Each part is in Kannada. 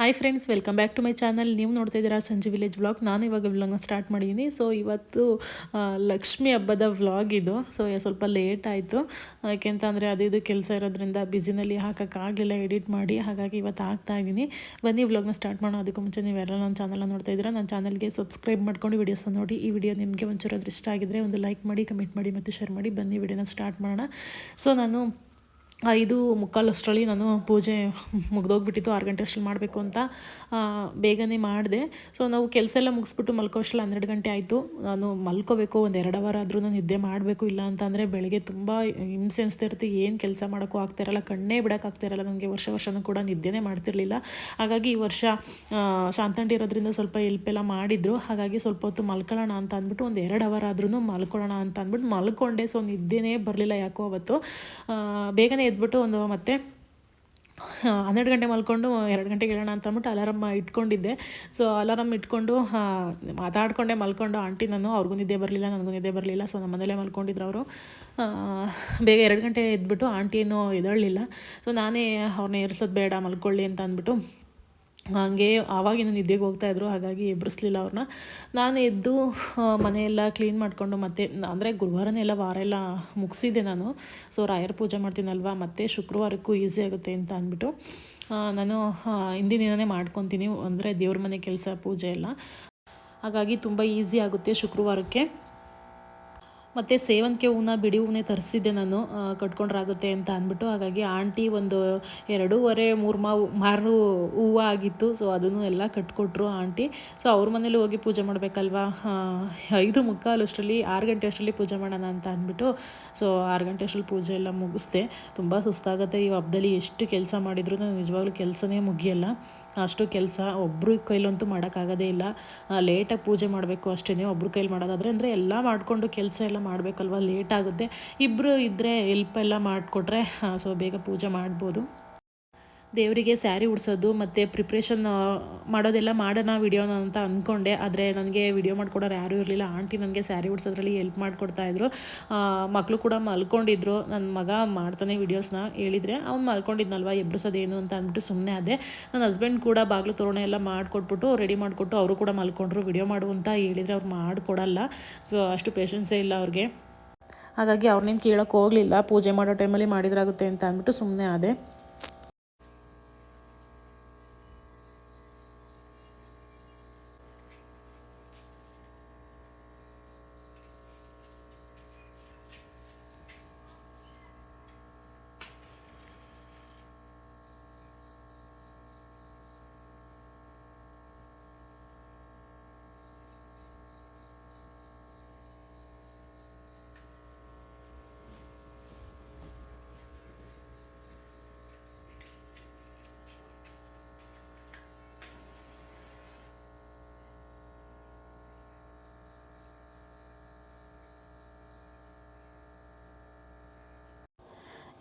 Hi friends welcome back to my channel ನೀವು ನೋಡ್ತಾ ಇದ್ದೀರಾ ಸಂಜೆ ವಿಲೇಜ್ ವ್ಲಾಗ್ ನಾನು ಇವಾಗ ವ್ಲಾಗ್ನ ಸ್ಟಾರ್ಟ್ ಮಾಡಿದ್ದೀನಿ. ಸೊ ಇವತ್ತು ಲಕ್ಷ್ಮಿ ಹಬ್ಬದ ವ್ಲಾಗ್ ಇದು. ಸೊ ಸ್ವಲ್ಪ ಲೇಟ್ ಆಯಿತು. ಯಾಕೆಂತಂದರೆ ಅದು ಇದು ಕೆಲಸ ಇರೋದ್ರಿಂದ ಬ್ಯುಸಿನಲ್ಲಿ ಹಾಕೋಕ್ಕಾಗಲಿಲ್ಲ ಎಡಿಟ್ ಮಾಡಿ. ಹಾಗಾಗಿ ಇವತ್ತು ಹಾಕ್ತಾ ಇದ್ದೀನಿ. ಬನ್ನಿ ವ್ಲಾಗ್ನ ಸ್ಟಾರ್ಟ್ ಮಾಡೋ ಅದಕ್ಕೂ ಮುಂಚೆ ನೀವೆಲ್ಲ ನನ್ನ ಚಾನಲ್ನ ನೋಡ್ತಾ ಇದ್ದೀರಾ, ನನ್ನ ಚಾನಲ್ಗೆ ಸಬ್ಸ್ಕ್ರೈಬ್ ಮಾಡ್ಕೊಂಡು ವೀಡಿಯೋಸ್ನ ನೋಡಿ. ಈ ವಿಡಿಯೋ ನಿಮಗೆ ಒಂಚೂರು ಇಷ್ಟ ಆಗಿದ್ರೆ ಒಂದು ಲೈಕ್ ಮಾಡಿ ಕಮೆಂಟ್ ಮಾಡಿ ಮತ್ತು ಶೇರ್ ಮಾಡಿ. ಬನ್ನಿ ವಿಡಿಯೋನ ಸ್ಟಾರ್ಟ್ ಮಾಡೋಣ. ಸೊ ನಾನು ಐದು ಮುಕ್ಕಾಲು ಅಷ್ಟರಲ್ಲಿ ನಾನು ಪೂಜೆ ಮುಗ್ದೋಗ್ಬಿಟ್ಟಿತ್ತು, ಆರು ಗಂಟೆ ಅಷ್ಟರಲ್ಲಿ ಮಾಡಬೇಕು ಅಂತ ಬೇಗನೆ ಮಾಡಿದೆ. ಸೊ ನಾವು ಕೆಲಸ ಎಲ್ಲ ಮುಗಿಸ್ಬಿಟ್ಟು ಮಲ್ಕೋ ಅಷ್ಟರಲ್ಲಿ ಹನ್ನೆರಡು ಗಂಟೆ ಆಯಿತು. ನಾನು ಮಲ್ಕೋಬೇಕು, ಒಂದು ಎರಡು ಅವರ್ ಆದ್ರೂ ನಿದ್ದೆ ಮಾಡಬೇಕು, ಇಲ್ಲ ಅಂತಂದರೆ ಬೆಳಗ್ಗೆ ತುಂಬ ಹಿಂಸೆ ಅನಿಸ್ತಾ ಇರುತ್ತೆ. ಏನು ಕೆಲಸ ಮಾಡೋಕ್ಕೂ ಆಗ್ತಿರಲ್ಲ ಕಣ್ಣೇ ಬಿಡೋಕ್ಕಾಗ್ತಿರಲ್ಲ ನನಗೆ. ವರ್ಷ ವರ್ಷನೂ ಕೂಡ ನಿದ್ದೆನೇ ಮಾಡ್ತಿರ್ಲಿಲ್ಲ. ಹಾಗಾಗಿ ಈ ವರ್ಷ ಶಾಂತಂಡಿ ಇರೋದ್ರಿಂದ ಸ್ವಲ್ಪ ಹೆಲ್ಪ್ ಎಲ್ಲ ಮಾಡಿದ್ರು. ಹಾಗಾಗಿ ಸ್ವಲ್ಪ ಹೊತ್ತು ಮಲ್ಕೊಳ್ಳೋಣ ಅಂತ ಅಂದ್ಬಿಟ್ಟು ಒಂದು ಎರಡು ಅವರ್ ಆದ್ರೂ ಮಲ್ಕೊಳ್ಳೋಣ ಅಂತ ಅಂದ್ಬಿಟ್ಟು ಮಲ್ಕೊಂಡೆ. ಸೊ ನಿದ್ದೆನೇ ಬರಲಿಲ್ಲ ಯಾಕೋ ಅವತ್ತು. ಬೇಗನೆ ಎದ್ಬಿಟ್ಟು ಒಂದು ಮತ್ತೆ ಹನ್ನೆರಡು ಗಂಟೆ ಮಲ್ಕೊಂಡು ಎರಡು ಗಂಟೆಗೆ ಹೇಳೋಣ ಅಂತ ಅಂದ್ಬಿಟ್ಟು ಅಲಾರಮ್ ಇಟ್ಕೊಂಡಿದ್ದೆ. ಸೊ ಅಲಾರಮ್ ಇಟ್ಕೊಂಡು ಮಾತಾಡ್ಕೊಂಡೆ ಮಲ್ಕೊಂಡು ಆಂಟಿ ನಾನು, ಅವ್ರಿಗೂ ನಿದ್ದೆ ಬರಲಿಲ್ಲ, ನನಗೂ ನಿದ್ದೆ ಬರಲಿಲ್ಲ. ಸೊ ನಮ್ಮ ಮಲ್ಕೊಂಡಿದ್ರು ಅವರು. ಬೇಗ ಎರಡು ಗಂಟೆ ಎದ್ಬಿಟ್ಟು ಆಂಟಿ ಏನೂ ಎದಳಲಿಲ್ಲ ಸೊ ನಾನೇ ಅವ್ರನ್ನ ಎರ್ಸೋದು ಬೇಡ, ಮಲ್ಕೊಳ್ಳಿ ಅಂತ ಅಂದ್ಬಿಟ್ಟು ಹಾಗೆ ಆವಾಗಿನ ನಿದ್ದೆಗೆ ಹೋಗ್ತಾಯಿದ್ರು ಹಾಗಾಗಿ ಎಬ್ಬರಿಸ್ಲಿಲ್ಲ ಅವ್ರನ್ನ ನಾನು ಎದ್ದು ಮನೆಯೆಲ್ಲ ಕ್ಲೀನ್ ಮಾಡಿಕೊಂಡು ಮತ್ತೆ, ಅಂದರೆ ಗುರುವಾರನೇ ಎಲ್ಲ ವಾರ ಎಲ್ಲ ಮುಗಿಸಿದ್ದೆ ನಾನು. ಸೊ ರಾಯರ ಪೂಜೆ ಮಾಡ್ತೀನಲ್ವ, ಮತ್ತೆ ಶುಕ್ರವಾರಕ್ಕೂ ಈಸಿ ಆಗುತ್ತೆ ಅಂತ ಅಂದ್ಬಿಟ್ಟು ನಾನು ಹಿಂದಿನ ದಿನನೇ ಮಾಡ್ಕೊತೀನಿ, ಅಂದರೆ ದೇವ್ರ ಮನೆ ಕೆಲಸ, ಪೂಜೆ ಎಲ್ಲ. ಹಾಗಾಗಿ ತುಂಬ ಈಸಿ ಆಗುತ್ತೆ ಶುಕ್ರವಾರಕ್ಕೆ. ಮತ್ತು ಸೇವಂತಿಗೆ ಹೂವನ್ನ ಬಿಡಿ ಹೂವನ್ನೇ ತರಿಸಿದ್ದೆ ನಾನು ಕಟ್ಕೊಂಡ್ರಾಗುತ್ತೆ ಅಂತ ಅಂದ್ಬಿಟ್ಟು. ಹಾಗಾಗಿ ಆಂಟಿ ಒಂದು ಎರಡೂವರೆ, ಮೂರು ಮಾವು ಮಾರು ಹೂವು ಆಗಿತ್ತು. ಸೊ ಅದನ್ನು ಎಲ್ಲ ಕಟ್ಕೊಟ್ರು ಆಂಟಿ. ಸೊ ಅವ್ರ ಮನೇಲಿ ಹೋಗಿ ಪೂಜೆ ಮಾಡಬೇಕಲ್ವಾ? ಐದು ಮುಕ್ಕಾಲು ಅಷ್ಟರಲ್ಲಿ, ಆರು ಗಂಟೆ ಅಷ್ಟರಲ್ಲಿ ಪೂಜೆ ಮಾಡೋಣ ಅಂತ ಅಂದ್ಬಿಟ್ಟು. ಸೊ ಆರು ಗಂಟೆ ಅಷ್ಟರಲ್ಲಿ ಪೂಜೆ ಎಲ್ಲ ಮುಗಿಸ್ದೆ. ತುಂಬ ಸುಸ್ತಾಗುತ್ತೆ. ಈ ಹಬ್ಬದಲ್ಲಿ ಎಷ್ಟು ಕೆಲಸ ಮಾಡಿದ್ರು ನಿಜವಾಗ್ಲೂ ಕೆಲಸನೇ ಮುಗಿಯಲ್ಲ. ಅಷ್ಟು ಕೆಲಸ ಒಬ್ಬರು ಕೈಲಂತೂ ಮಾಡೋಕ್ಕಾಗೋದೇ ಇಲ್ಲ. ಲೇಟಾಗಿ ಪೂಜೆ ಮಾಡಬೇಕು ಅಷ್ಟೇ ಒಬ್ರು ಕೈಲಿ ಮಾಡೋದಾದರೆ. ಅಂದರೆ ಎಲ್ಲ ಮಾಡಿಕೊಂಡು ಕೆಲಸ ಎಲ್ಲ ಮಾಡಬೇಕಲ್ವ? ಲೇಟ್ ಆಗುತ್ತೆ. ಇಬ್ಬರು ಇದ್ದರೆ ಹೆಲ್ಪ್ ಎಲ್ಲ ಮಾಡಿಕೊಟ್ರೆ ಸೊ ಬೇಗ ಪೂಜೆ ಮಾಡ್ಬೋದು. ದೇವರಿಗೆ ಸ್ಯಾರಿ ಉಡ್ಸೋದು ಮತ್ತು ಪ್ರಿಪ್ರೇಷನ್ ಮಾಡೋದೆಲ್ಲ ಮಾಡೋಣ ವಿಡಿಯೋನ ಅಂತ ಅಂದ್ಕೊಂಡೆ ಆದರೆ ನನಗೆ ವಿಡಿಯೋ ಮಾಡ್ಕೊಡೋರು ಯಾರೂ ಇರಲಿಲ್ಲ. ಆಂಟಿ ನನಗೆ ಸ್ಯಾರಿ ಉಡ್ಸೋದ್ರಲ್ಲಿ ಹೆಲ್ಪ್ ಮಾಡಿಕೊಡ್ತಾಯಿದ್ರು ಮಕ್ಕಳು ಕೂಡ ಮಲ್ಕೊಂಡಿದ್ರು. ನನ್ನ ಮಗ ಮಾಡ್ತಾನೆ ವೀಡಿಯೋಸ್ನ ಹೇಳಿದರೆ, ಅವ್ನು ಮಲ್ಕೊಂಡಿದ್ನಲ್ವ? ಎಬ್ರಿಸೋದೇನು? ಅಂತ ಅಂದ್ಬಿಟ್ಟು ಸುಮ್ಮನೆ ಅದೇ ನನ್ನ ಹಸ್ಬೆಂಡ್ ಕೂಡ ಬಾಗಿಲು ತೋರಣೆ ಎಲ್ಲ ಮಾಡಿಕೊಟ್ಬಿಟ್ಟು ರೆಡಿ ಮಾಡಿಕೊಟ್ಟು ಅವರು ಕೂಡ ಮಲ್ಕೊಂಡ್ರು. ವಿಡಿಯೋ ಮಾಡು ಅಂತ ಹೇಳಿದರೆ ಅವ್ರು ಮಾಡಿಕೊಡಲ್ಲ. ಸೊ ಅಷ್ಟು ಪೇಷನ್ಸೇ ಇಲ್ಲ ಅವ್ರಿಗೆ. ಹಾಗಾಗಿ ಅವ್ರನ್ನೇನು ಕೇಳೋಕ್ಕೆ ಹೋಗಲಿಲ್ಲ. ಪೂಜೆ ಮಾಡೋ ಟೈಮಲ್ಲಿ ಮಾಡಿದ್ರಾಗುತ್ತೆ ಅಂತ ಅಂದ್ಬಿಟ್ಟು ಸುಮ್ಮನೆ ಅದೇ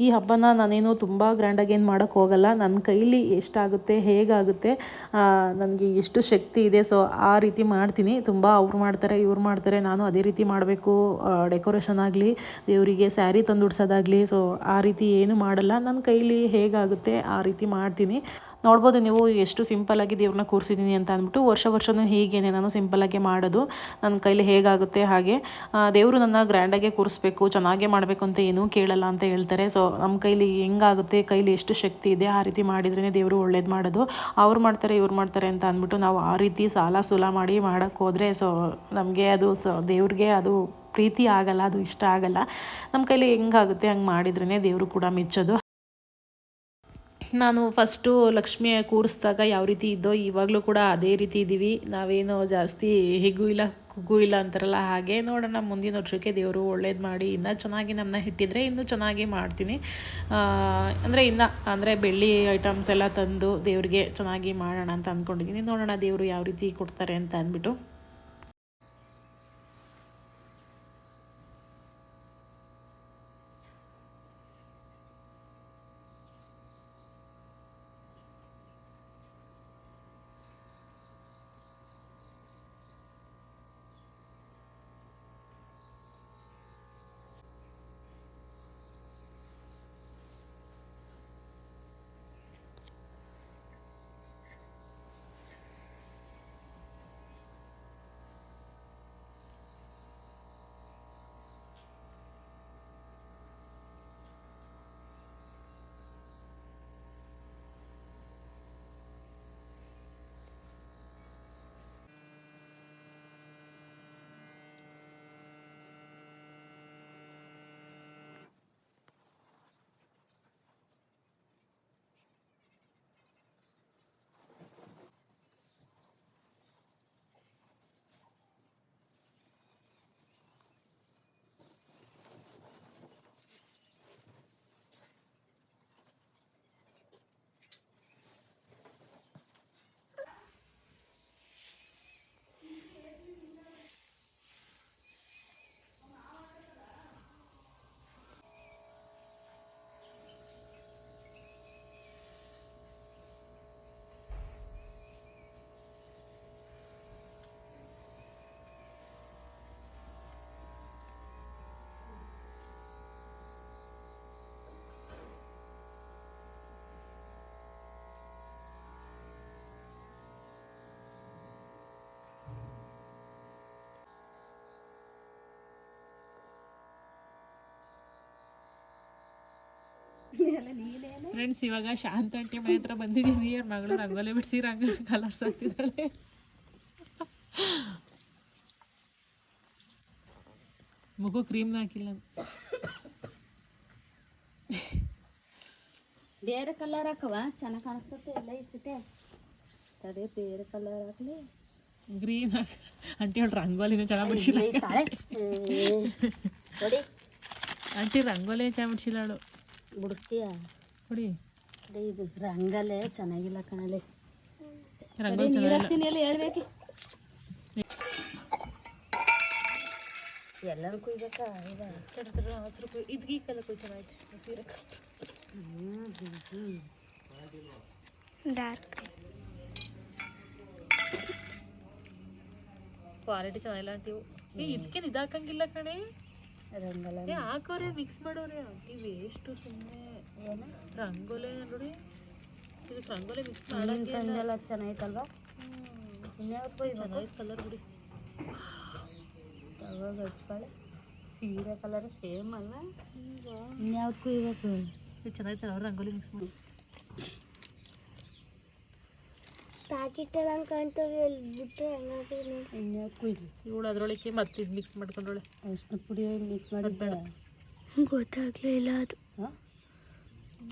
ಈ ಹಬ್ಬನ ನಾನೇನು ತುಂಬ ಗ್ರ್ಯಾಂಡಾಗಿ ಏನು ಮಾಡೋಕ್ಕೆ ಹೋಗಲ್ಲ. ನನ್ನ ಕೈಲಿ ಎಷ್ಟಾಗುತ್ತೆ, ಹೇಗಾಗುತ್ತೆ ನನಗೆ ಎಷ್ಟು ಶಕ್ತಿ ಇದೆ. ಸೊ ಆ ರೀತಿ ಮಾಡ್ತೀನಿ. ತುಂಬ ಅವ್ರು ಮಾಡ್ತಾರೆ, ಇವ್ರು ಮಾಡ್ತಾರೆ. ನಾನು ಅದೇ ರೀತಿ ಮಾಡಬೇಕು. ಡೆಕೋರೇಷನ್ ಆಗಲಿ, ದೇವರಿಗೆ ಸ್ಯಾರಿ ತಂದು ಉಡ್ಸೋದಾಗಲಿ. ಸೊ ಆ ರೀತಿ ಏನು ಮಾಡಲ್ಲ. ನನ್ನ ಕೈಲಿ ಹೇಗಾಗುತ್ತೆ, ಆ ರೀತಿ ಮಾಡ್ತೀನಿ. ನೋಡ್ಬೋದು ನೀವು ಎಷ್ಟು ಸಿಂಪಲ್ಲಾಗಿ ದೇವ್ರನ್ನ ಕೂರಿಸಿದ್ದೀನಿ ಅಂತ ಅಂದ್ಬಿಟ್ಟು ವರ್ಷ ವರ್ಷವೂ ಹೀಗೇನೆ ನಾನು ಸಿಂಪಲ್ಲಾಗಿ ಮಾಡೋದು. ನನ್ನ ಕೈಲಿ ಹೇಗಾಗುತ್ತೆ ಹಾಗೆ ದೇವರು ನನ್ನ ಗ್ರ್ಯಾಂಡಾಗೆ ಕೂರಿಸ್ಬೇಕು, ಚೆನ್ನಾಗೇ ಮಾಡಬೇಕು ಅಂತ ಏನೂ ಕೇಳಲ್ಲ ಅಂತ ಹೇಳ್ತಾರೆ. ಸೊ ನಮ್ಮ ಕೈಲಿ ಹೆಂಗಾಗುತ್ತೆ, ಕೈಲಿ ಎಷ್ಟು ಶಕ್ತಿ ಇದೆ, ಆ ರೀತಿ ಮಾಡಿದ್ರೇ ದೇವರು ಒಳ್ಳೇದು ಮಾಡೋದು. ಅವ್ರು ಮಾಡ್ತಾರೆ, ಇವ್ರು ಮಾಡ್ತಾರೆ ಅಂತ ಅಂದ್ಬಿಟ್ಟು ನಾವು ಆ ರೀತಿ ಸಾಲ ಸುಲ ಮಾಡಿ ಮಾಡೋಕ್ಕೆ ಹೋದರೆ ಸೊ ನಮಗೆ ಅದು ಸೊ, ದೇವ್ರಿಗೆ ಅದು ಪ್ರೀತಿ ಆಗಲ್ಲ, ಅದು ಇಷ್ಟ ಆಗಲ್ಲ. ನಮ್ಮ ಕೈಲಿ ಹೆಂಗಾಗುತ್ತೆ, ಹಂಗೆ ಮಾಡಿದ್ರೇ ದೇವರು ಕೂಡ ಮೆಚ್ಚೋದು. ನಾನು ಫಸ್ಟು ಲಕ್ಷ್ಮಿಯ ಕೂರಿಸ್ದಾಗ ಯಾವ ರೀತಿ ಇದ್ದೋ ಇವಾಗಲೂ ಕೂಡ ಅದೇ ರೀತಿ ಇದ್ದೀವಿ. ನಾವೇನು ಜಾಸ್ತಿ ಹಿಗ್ಗೂ ಇಲ್ಲ, ಕುಗ್ಗು ಇಲ್ಲ ಅಂತಾರಲ್ಲ ಹಾಗೆ ನೋಡೋಣ, ಮುಂದಿನ ವರ್ಷಕ್ಕೆ ದೇವರು ಒಳ್ಳೇದು ಮಾಡಿ, ಇನ್ನೂ ಚೆನ್ನಾಗಿ ನಮ್ಮನ್ನ ಇಟ್ಟಿದ್ರೆ ಇನ್ನೂ ಚೆನ್ನಾಗಿ ಮಾಡ್ತೀನಿ. ಅಂದರೆ ಇನ್ನು, ಅಂದರೆ ಬೆಳ್ಳಿ ಐಟಮ್ಸ್ ಎಲ್ಲ ತಂದು ದೇವರಿಗೆ ಚೆನ್ನಾಗಿ ಮಾಡೋಣ ಅಂತ ಅಂದ್ಕೊಂಡಿದ್ದೀನಿ ನೋಡೋಣ ದೇವರು ಯಾವ ರೀತಿ ಕೊಡ್ತಾರೆ ಅಂತ ಅಂದ್ಬಿಟ್ಟು. ಫ್ರೆಂಡ್ಸ್ ಇವಾಗ ಶಾಂತ ಆಂಟಿ ಮನೆ ಹತ್ರ ಬಂದಿದ್ದೀನಿ ಅವ್ರ ಮಗಳು ರಂಗೋಲಿ ಬಿಡಿಸಿ ರಂಗ ಕಲರ್ಸ್ ಹಾಕ್ತಿದ್ದಾಳೆ. ಮಗು ಕ್ರೀಮ್ನ ಹಾಕಿಲ್ಲ ಬೇರೆ ಕಲರ್ ಹಾಕವ ಚೆನ್ನಾಗಿ ಕಾಣಿಸ್ತದೆ. ಎಲ್ಲ ಇಚ್ಚತೆ ತಡೆ ಬೇರೆ ಕಲರ್ ಹಾಕ್ಲಿ. ಗ್ರೀನ್ ಆಂಟಿ ಅವ್ಳು ರಂಗೋಲಿನ ಚೆನ್ನಾಗಿ ಬಿಡಿಸಿಲ್ಲ. ಆಂಟಿ ರಂಗೋಲಿ ಚೆನ್ನಾಗಿ ಬಿಡಿಸಿಲ್ಲ ಅವಳು. ಬಿಡ್ತೀಯ ನೋಡಿ ತಡಿ ಇದು ರಂಗಲ್ಲೇ ಚೆನ್ನಾಗಿಲ್ಲ ಕಣಲೆ. ರಂಗೋಲಿ ನೀರು ಚೆನ್ನಾಗಿಲ್ಲ. ಹಾಕ್ತೀನಿ ಎಲ್ಲ ಹೇಳ್ಬೇಕು. ಎಲ್ಲರೂ ಕುಯ್ಬೇಕಾ? ಈಗ ಇದ್ಗಿ ಕಲರ್ ಚೆನ್ನಾಗಿ ಡಾರ್ಕ್ ಕ್ವಾಲಿಟಿ ಚೆನ್ನಾಗಿಲ್ಲ ಅಂತೀವಿ ಇದಕ್ಕೇನು ಇದಕ್ಕೆ ಇದಾಕಂಗಿಲ್ಲ ಕಣೆ. ರಂಗಲ್ಲ ಏ ಹಾಕೋರೆ ಮಿಕ್ಸ್ ಮಾಡೋರೆ ಆಂಟಿ ವೇಸ್ಟು ಸುಮ್ಮನೆ ಏನು ರಂಗೋಲಿ ನೋಡಿ ಇದಕ್ಕೆ ರಂಗೋಲಿ ಮಿಕ್ಸ್ ನೀನು ಮಾಡಂಗಿಲ್ಲ ತಂದೆಲ್ಲ ಚೆನ್ನಾಯ್ತಲ್ವಾ ಇನ್ಯಾವ್ದು ಕೊಯ್ಬೇಕು ಚೆನ್ನಾಗಿ ಕಲರ್ ಬಿಡಿ ಅವಾಗ ಹಚ್ಕೊಳ್ಳಿ ಸೀರೆ ಕಲರ್ ಸೇಮ್ ಅಲ್ಲ ಇನ್ಯಾವ್ದು ಕುಯ್ಬೇಕು ಇದು ಚೆನ್ನಾಗಿತ್ತು ಅವ್ರು ರಂಗೋಲಿ ಮಿಕ್ಸ್ ಮಾಡಿ ಪ್ಯಾಕೆಟ್ ಎಲ್ಲ ಕಾಣ್ತವೆ ಅಲ್ಲಿ ಬಿಟ್ಟರೆ ಇನ್ಯಾವ್ದು ಕುಯ್ಲಿ ಇವಳು ಅದ್ರೊಳಗೆ ಮತ್ತೆ ಇದು ಮಿಕ್ಸ್ ಮಾಡ್ಕೊಂಡೋಳೆ ಅರಿಶಿನ ಪುಡಿ ಮಿಕ್ಸ್ ಮಾಡಿದ್ದೆ ಗೊತ್ತಾಗ್ಲೇ ಇಲ್ಲ ಅದು.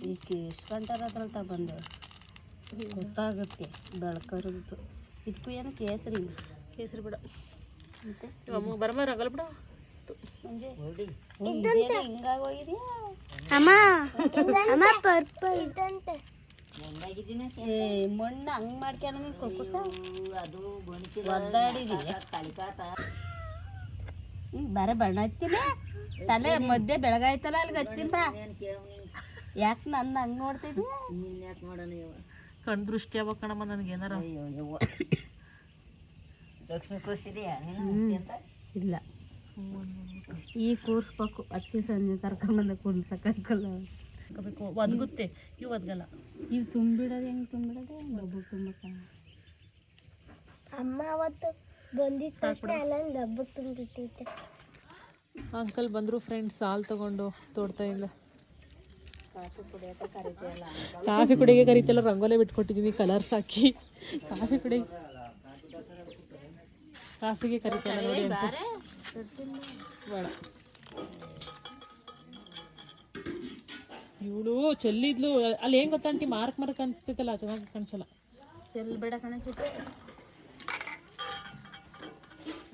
ಈಕೆ ಎಷ್ಟು ಗಂಟೆ ಅದ್ರಲ್ಲಿ ಬಂದು? ಗೊತ್ತಾಗುತ್ತೆ ಬೆಳ್ಕರದ್ದು ಇದಕ್ಕೂ ಏನು ಕೇಸರಿ ಕೇಸರಿ ಬಿಡ. ಮತ್ತೆ? ಅಮ್ಮ ಬರಮ್ಮ ರಂಗೋಲಿ ಬಿಡ. ಇದೇನು ಹಿಂಗಾಗೋಗಿದ್ಯಾ ಅಮ್ಮ ಅಮ್ಮ ಪರ್ಪಲ್. ಇದಂತೆ. ಏ ಮಣ್ಣು ಹಂಗೆ ಮಾಡ್ಕೊಂಡು ನೀನು ಕುಕ್ಕುಸ ಅದು ಒದ್ದಾಡಿದೀಯ ಹ್ಞೂ ಬರ ಬಣ್ಣ ಹಚ್ತೀನಿ ತಲೆ ಮಧ್ಯೆ ಬೆಳಗಾಯ್ತಲ್ಲ ಅಲ್ಲಿಗೆ ಹಚ್ತೀನಿ ಬಾ. ಯಾಕೆ ನನ್ನ ಹಂಗೆ ಇವ? ಕಣ್ ದೃಷ್ಟಿ ಆಗ್ಬೇಕು ಕಣಮ್ಮ ನನಗೆ ಏನಾರ? ಇಲ್ಲ. ಈ ಕೂರ್ಸ್ಬೇಕು. ಅತ್ತಿ ಸಂಜೆ ಕರ್ಕೊಂಬಂದ ಕುಣ್ಸಕ್ಕಲ್ಲ ಸಿಕ್ಕಬೇಕು ಒದ್ಗುತ್ತೆ. ಇವು ಒದ್ಗಲ್ಲ. ಇವು ತುಂಬಿಡೋದು ಹೆಂಗೆ ತುಂಬಿಡೋದು? ಡಬ್ಬು ತುಂಬಕ್ಕ ಅಮ್ಮ ಅವತ್ತು ಬಂದಿದ್ದ ತಕ್ಷಣ ಎಲ್ಲ ಡಬ್ಬಕ್ಕೆ ತುಂಬಿಟ್ಟೈತೆ ಅಂಕಲ್ ಬಂದರು ಫ್ರೆಂಡ್ಸ್ ಹಾಲು ತಗೊಂಡು ತೋಟದಿಂದ ಕಾಫಿ ಕುಡಿಯೋಕೆ ಕರಿತೀಯಲ್ಲ ಕಾಫಿ ಕುಡಿಗೆ ಕರಿತಲ್ಲ ರಂಗೋಲೆ ಬಿಟ್ಕೊಟ್ಟಿದ್ದೀವಿ ಕಲರ್ಸ್ ಹಾಕಿ. ಕಾಫಿ ಕುಡಿ. ಕಾಫಿಗೆ ಕರಿತಲ್ಲ ನೋಡಿ ಬೇಡ. ಇವಳು ಚೆಲ್ಲಿದ್ಲು. ಅಲ್ಲಿ ಏನು ಗೊತ್ತಂಟಿ ಮಾರ್ಕ್ ಮಾರ್ಕ್ ಅನಿಸ್ತೈತಲ್ಲ ಚೆನ್ನಾಗಿ ಕಾಣಿಸಲ್ಲ. ಚೆಲ್ಬೇಡ ಬೇಡ ಕಣಚಿತ್ತೆ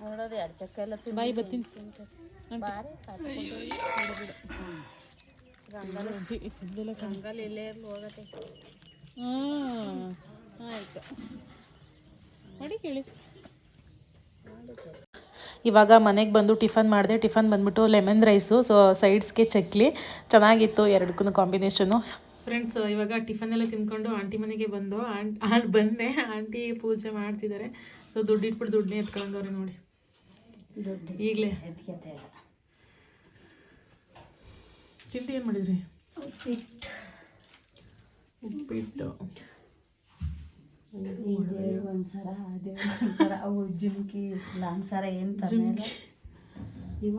ನೋಡೋದು ಎರಡು ಚಕ್ಕ ಎಲ್ಲ ತುಂಬ ಬಾಯಿ ಬತ್ತೀನಿ ರಂಗಲ್. ಇಲ್ಲೇ ಇರ್ಲಿ ಹೋಗತ್ತೆ. ಹಾಂ ಆಯ್ತು. ಮಾಡಿ ಕೇಳಿ. ಇವಾಗ ಮನೆಗೆ ಬಂದು ಟಿಫನ್ ಮಾಡಿದೆ ಟಿಫನ್ ಬಂದ್ಬಿಟ್ಟು ಲೆಮನ್ ರೈಸು ಸೊ ಸೈಡ್ಸ್ಗೆ ಚಕ್ಲಿ. ಚೆನ್ನಾಗಿತ್ತು ಎರಡಕ್ಕೂ ಕಾಂಬಿನೇಷನು ಫ್ರೆಂಡ್ಸ್ ಇವಾಗ ಟಿಫನ್ ಎಲ್ಲ ತಿನ್ಕೊಂಡು ಆಂಟಿ ಮನೆಗೆ ಬಂದು ಆಂಟ್ ಆಂಟ್ ಬಂದೆ ಆಂಟಿ ಪೂಜೆ ಮಾಡ್ತಿದ್ದಾರೆ. ಸೊ ದುಡ್ಡು ಇಟ್ಬಿಟ್ಟು ದುಡ್ಡನ್ನೇ ಎತ್ಕೊಂಡವ್ರೆ ನೋಡಿ. ಈಗಲೇ. ತಿಂಡಿ ಏನು ಮಾಡಿದ್ರಿ? ಉಪ್ಪಿಟ್ಟು. ಈ ದೇವ್ರು ಒಂದ್ಸರ ಆ ದೇವ್ರು ಒಂದ್ಸರ ಅವು ಜುಮ್ಕಿ ಲಾಂಗ್ ಸರ ಏನು ತಂದೆ ಇವ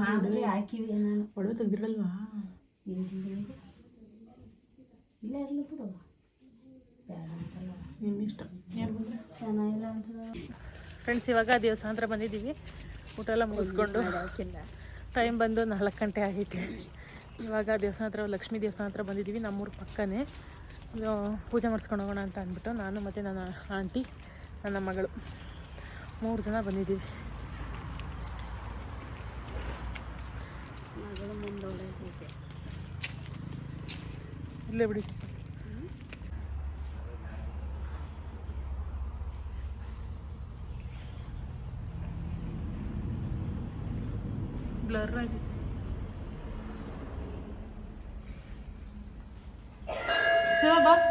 ಮಾಮೂಲಿ ಹಾಕಿವಿ ನಾನು. ಒಡವೆ ತೆಗ್ದಿರಲ್ವಾ? ಇಲ್ಲ ಇರಲಿ ಬಿಡು. ಬೇಡ ಅಂತಲ್ಲ. ನಿಮ್ಮ ಇಷ್ಟ. ಯಾರು ಬಂದ್ರೆ? ಚೆನ್ನಾಗಿಲ್ಲ ಅಂತ ಫ್ರೆಂಡ್ಸ್ ಇವಾಗ ದೇವಸ್ಥಾನ ಬಂದಿದ್ದೀವಿ. ಊಟ ಎಲ್ಲ ಮುಗಿಸ್ಕೊಂಡು ಟೈಮ್ ಬಂದು ನಾಲ್ಕು ಗಂಟೆ ಆಗೈತೆ ಇವಾಗ ದೇವಸ್ಥಾನ ಹತ್ರ ಲಕ್ಷ್ಮೀ ದೇವಸ್ಥಾನ ಹತ್ರ ಬಂದಿದ್ದೀವಿ. ನಮ್ಮೂರ ಪಕ್ಕನೇ. ಪೂಜೆ ಮಾಡಿಸ್ಕೊಂಡು ಹೋಗೋಣ ಅಂತ ಅಂದ್ಬಿಟ್ಟು ನಾನು ಮತ್ತು ನನ್ನ ಆಂಟಿ ನನ್ನ ಮಗಳು. ಮೂರು ಜನ ಬಂದಿದ್ದೀವಿ. ಮಗಳು ಮುಂದೋಡೈತೆ ಇಲ್ಲೇ ಬಿಡಿ. ಬ್ಲರ್ ಆಗಿದೆ. ಚಲೋ ಬಾ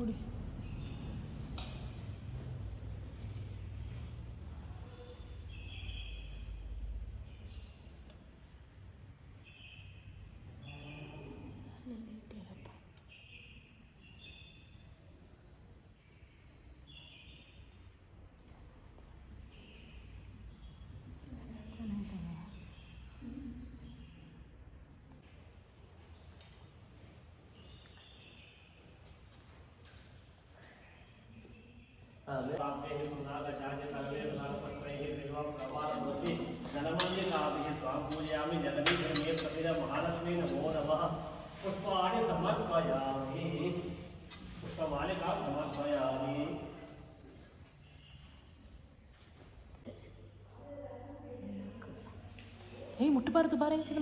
ಕುಡಿ. महालक्ष्मी नमो नमः पुष्पाणि समर्पयामि पुष्पमालिकां समर्पयामि ಏಯ್ ಮುಟ್ಟಬಾರ್ದು ಬಾರ ಚಿನ್ನ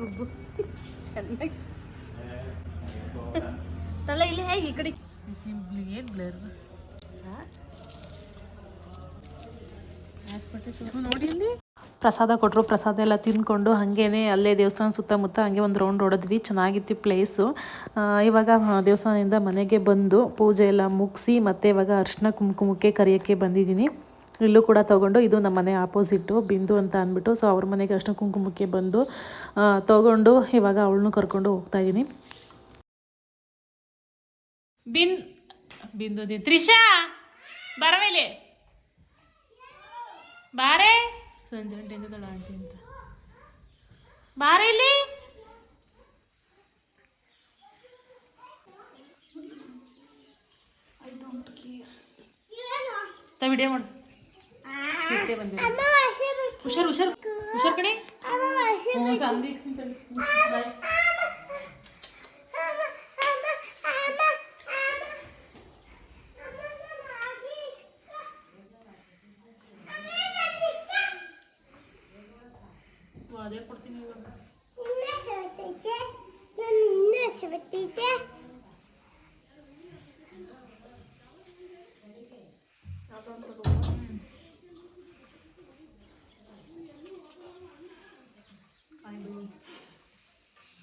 ರುಬ್ಬು. ಚೆನ್ನಾಗಿ. ತಲೆ ಇಲ್ಲಿ ಹೇಗೆ ಈ ಕಡೆ? ಏನು ಬ್ಲರ್ ನೋಡಿ ಇಲ್ಲಿ. ಪ್ರಸಾದ ಕೊಟ್ಟರು ಪ್ರಸಾದ ಎಲ್ಲ ತಿಂದ್ಕೊಂಡು ಹಾಗೇನೆ ಅಲ್ಲೇ ದೇವಸ್ಥಾನ ಸುತ್ತಮುತ್ತ ಹಂಗೆ ಒಂದು ರೌಂಡ್ ಹೊಡೆದ್ವಿ. ಚೆನ್ನಾಗಿತ್ತು ಪ್ಲೇಸು. ಇವಾಗ ದೇವಸ್ಥಾನದಿಂದ ಮನೆಗೆ ಬಂದು ಪೂಜೆ ಎಲ್ಲ ಮುಗಿಸಿ ಮತ್ತೆ ಇವಾಗ ಅರ್ಶಿನ ಕುಂಕುಮಕ್ಕೆ ಕರೆಯೋಕ್ಕೆ ಬಂದಿದ್ದೀನಿ. ಇಲ್ಲೂ ಕೂಡ ತೊಗೊಂಡು ಇದು ನಮ್ಮ ಮನೆ ಆಪೋಸಿಟ್ಟು ಬಿಂದು ಅಂತ ಅಂದ್ಬಿಟ್ಟು. ಸೊ ಅವ್ರ ಮನೆಗೆ ಅಷ್ಟು ಕುಂಕುಮಕ್ಕೆ ಬಂದು ತೊಗೊಂಡು ಇವಾಗ ಅವಳನ್ನು ಕರ್ಕೊಂಡು ಹೋಗ್ತಾ ಇದ್ದೀನಿ ಬಿನ್ ಬಿಂದು ತ್ರಿಷಾ ಬರವೇಲಿ ಬಾರೆ. ಸಂಜೆ ಆಂಟಿ ಅಂತ. ಬಾರೆ ಇಲ್ಲಿ. ವಿಡಿಯೋ चिट्टे बन जाएँगे हुशर हुशर हुशर कड़े। सांदी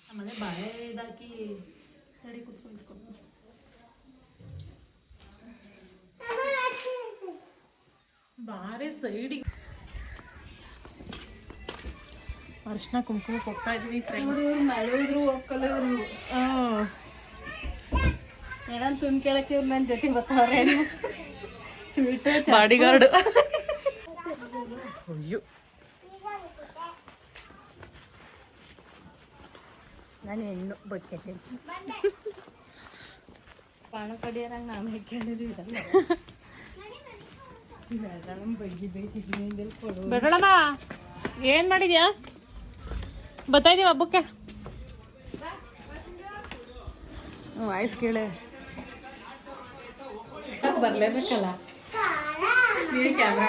ಆಮೇಲೆ ಬಾಳೆ ಇದಾಕಿ ಸರಿ ಕುತ್ಕೊಂಡು ಇಟ್ಕೊಂಡು ಬಾರೆ ಸೈಡಿಗೆ. ಅರ್ಶಿನ ಕುಂಕುಮ ಹೋಗ್ತಾ ಇದೀವಿ ಮಾಡಿದ್ರು ಒಕ್ಕಲವ್ರು ಏನಂತ ತುಮ್ ಕೇಳಕ್ಕೆ ಇವ್ರು ನನ್ನ ಜೊತೆ ಬರ್ತಾವ್ರೆ ಸ್ವೀಟ್ ಬಾಡಿಗಾರ್ಡ್ ಅಯ್ಯೋ. ನಾನು ಹೆಣ್ಣು ಬಕ್ಕೆ ಪಾಣ ಕಡಿಯೋರಂಗ ನಾನು ಹಾಕೊಂಡಿರಿ ಇದಲ್ಲ ಬೆಟಳಮ್ಮ ಏನ್ ಮಾಡಿದ್ಯಾ? ಬರ್ತಾ ಇದೀವಿ ಹಬ್ಬಕ್ಕೆ? ವಾಯ್ಸ್ ಕೇಳೆ. ಬರಲೇಬೇಕಲ್ಲ. ಕ್ಯಾಮ್ರಾ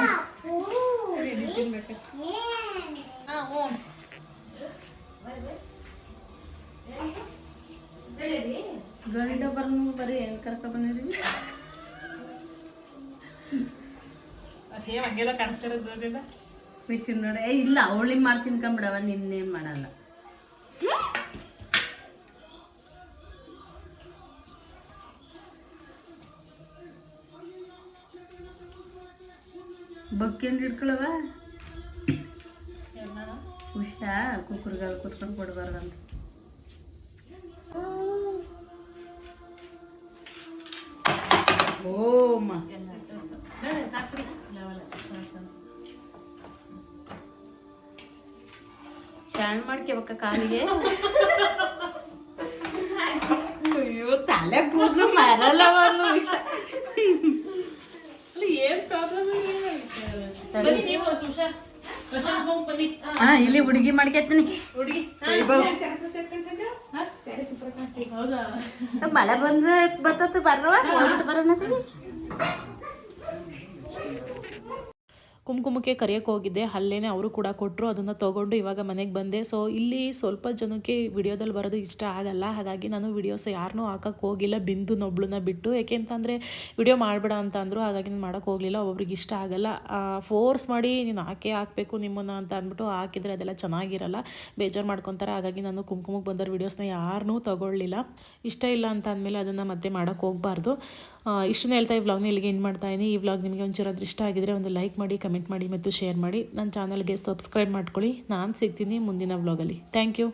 ಗಡಿ ಬರ್ನು ಬರೀ ಹೆಣ್ಣು ಕರ್ಕ ಬಂದಿರಿ ಸೇಮ್ ಹಂಗೆಲ್ಲ ಕಾಣಿಸ್ತಿರೋದ್ರಿಂದ ಮಿಷಿನ್ ನೋಡಿ. ಏ ಇಲ್ಲ ಅವಳಿಗೆ ಮಾಡಿ ತಿನ್ಕೊಂಬಿಡವ ನಿನ್ನೇನು ಮಾಡಲ್ಲ. ಬಕ್ಕೇನು ಹಿಡ್ಕೊಳವ ಹುಷಾ ಕುಕ್ಕರ್ಗಾಲ ಕುತ್ಕೊಂಡು ಕೊಡ್ಬಾರ್ದಂತ. ಓಮ ಸ್ಟ್ಯಾಂಡ್ ಮಾಡ್ಕೋಬೇಕ ಕಾಲಿಗೆ ಅಯ್ಯೋ ತಲೆ ಕೂದಲು ಮರಲ್ಲ ಒಂದು ವಿಷ ಹಾ ಇಲ್ಲಿ ಹುಡುಗಿ ಮಾಡ್ಕೇತೀನಿ ಹುಡುಗಿ ಮಳೆ ಬಂದ ಬರ್ತದ ಬರೋಣ ತಡಿ. ಕುಂಕುಮಕ್ಕೆ ಕರೆಯೋಕೆ ಹೋಗಿದ್ದೆ. ಅಲ್ಲೇ ಅವರು ಕೂಡ ಕೊಟ್ಟರು ಅದನ್ನು ತೊಗೊಂಡು ಇವಾಗ ಮನೆಗೆ ಬಂದೆ. ಸೊ ಇಲ್ಲಿ ಸ್ವಲ್ಪ ಜನಕ್ಕೆ ವಿಡಿಯೋದಲ್ಲಿ ಬರೋದು ಇಷ್ಟ ಆಗಲ್ಲ. ಹಾಗಾಗಿ ನಾನು ವಿಡಿಯೋಸ್ ಯಾರನ್ನೂ ಹಾಕಕ್ಕೆ ಹೋಗಿಲ್ಲ. ಬಿಂದುನೊಬ್ಳನ್ನ ಬಿಟ್ಟು. ಏಕೆಂತಂದರೆ ವಿಡಿಯೋ ಮಾಡಬೇಡ ಅಂತ ಅಂದರು. ಹಾಗಾಗಿ ನಾನು ಮಾಡೋಕ್ಕೆ ಹೋಗಲಿಲ್ಲ. ಒಬ್ರಿಗೆ ಇಷ್ಟ ಆಗಲ್ಲ. ಫೋರ್ಸ್ ಮಾಡಿ ನೀನು ಹಾಕೇ ಹಾಕಬೇಕು ನಿಮ್ಮನ್ನು ಅಂತ ಅಂದ್ಬಿಟ್ಟು ಹಾಕಿದರೆ ಅದೆಲ್ಲ ಚೆನ್ನಾಗಿರಲ್ಲ. ಬೇಜಾರು ಮಾಡ್ಕೊತಾರೆ. ಹಾಗಾಗಿ ನಾನು ಕುಂಕುಮಕ್ಕೆ ಬಂದವ್ರ ವಿಡಿಯೋಸ್ನ ಯಾರನ್ನೂ ತೊಗೊಳ್ಳಿಲ್ಲ. ಇಷ್ಟ ಇಲ್ಲ ಅಂತ ಅಂದಮೇಲೆ ಅದನ್ನು ಮತ್ತೆ ಮಾಡೋಕ್ಕೆ ಹೋಗಬಾರ್ದು. ಇಷ್ಟನ್ನ ಹೇಳ್ತಾ ಈ ವ್ಲಾಗ್ನ ಇಲ್ಲಿಗೆ ಎಂಡ್ ಮಾಡ್ತಾ ಇದ್ದೀನಿ ಈ ವ್ಲಾಗ್ ನಿಮಗೆ ಒಂಚೂರಾದ್ರೂ ಇಷ್ಟ ಆಗಿದ್ರೆ ಒಂದು ಲೈಕ್ ಮಾಡಿ ಕಮೆಂಟ್ ಮಾಡಿ ಮತ್ತು ಶೇರ್ ಮಾಡಿ. ನನ್ನ ಚಾನಲ್ಗೆ ಸಬ್ಸ್ಕ್ರೈಬ್ ಮಾಡ್ಕೊಳ್ಳಿ. ನಾನು ಸಿಗ್ತೀನಿ ಮುಂದಿನ ವ್ಲಾಗಲ್ಲಿ ಥ್ಯಾಂಕ್ ಯು